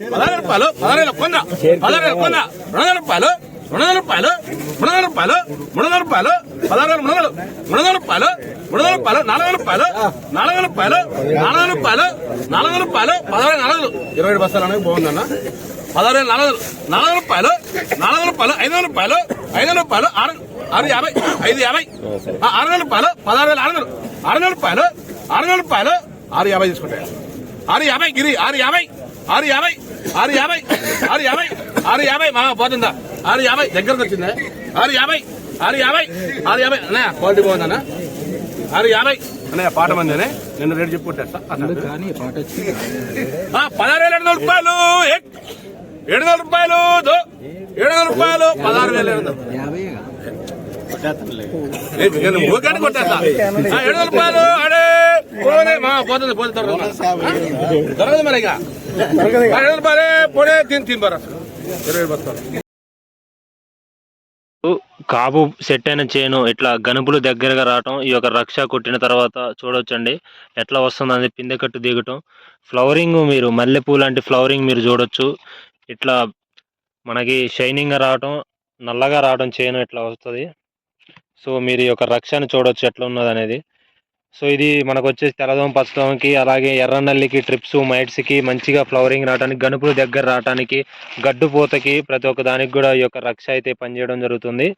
పదహారు రూపాయలు పదహారు వేల కొంద పదహారు వేల కొంద రెండు వందల రూపాయలు రెండు వందల రూపాయలు మూడు వందల రూపాయలు మూడు వందల రూపాయలు పదహారు వేల మూడు వందలు మూడు వందల రూపాయలు మూడు వందల రూపాయలు నాలుగు వందల రూపాయలు నాలుగు వందల రూపాయలు నాలుగు వందల రూపాయలు నాలుగు వందల రూపాయలు పదహారు వేల నాలుగు ఇరవై ఏడు బస్తాలు అనేది బాగుందన్న పదహారు వేల నాలుగు వందలు నాలుగు వందల రూపాయలు నాలుగు వందల రూపాయలు ఐదు వందల రూపాయలు ఐదు వందల రూపాయలు ఆరు ఆరు యాభై ఐదు యాభై ఆరు వందల రూపాయలు పదహారు వేల ఆరు వందలు ఆరు వందల రూపాయలు ఆరు వందల రూపాయలు ఆరు యాభై తీసుకుంటాయి ఆరు యాభై గిరి ఆరు యాభై ఆరు యాభై ఆరు యాభై ఆరు యాభై ఆరు యాభై మా పోతుందా? ఆరు యాభై దగ్గరకు వచ్చిందా? ఆరు యాభై ఆరు యాభై ఆరు యాభై. అన్నయ్య క్వాలిటీ బాగుందన్న? ఆరు యాభై. అన్నయ్య పాట మంది నేను రేటు చెప్పుకుంటా పదహారు వేల ఏడు వందల రూపాయలు. ఏడు వందల రూపాయలు. ఏడు వందల రూపాయలు. పదహారు వేల ఏడు వందలు కొట్టేస్తా. ఆ, ఏడు వందల రూపాయలు. అడే పోతుంది పోతుంది దొరకదు మరి ఇక. కాబు తిని తిని ఇరవై బస్తాలు కాపు సెట్ అయిన చేను ఇట్లా గనుపులు దగ్గరగా రావటం ఈ యొక్క రక్ష కొట్టిన తర్వాత చూడొచ్చండి. ఎట్లా వస్తుంది అది పిందె కట్టు దిగటం. ఫ్లవరింగ్ మీరు మల్లెపూ లాంటి ఫ్లవరింగ్ మీరు చూడొచ్చు. ఇట్లా మనకి షైనింగ్గా రావటం నల్లగా రావడం చేను ఇట్లా వస్తుంది. సో మీరు ఈ యొక్క రక్షను చూడొచ్చు ఎట్లా ఉన్నది అనేది సో ఇది మనకు వచ్చేసి తెల్లదోమ పచ్చదోమకి అలాగే ఎర్రనల్లికి ట్రిప్స్ మైట్స్కి మంచిగా ఫ్లవరింగ్ రావడానికి గనుపులు దగ్గర రావడానికి గడ్డు పూతకి ప్రతి ఒక్క దానికి కూడా ఈ యొక్క రక్ష అయితే పనిచేయడం జరుగుతుంది.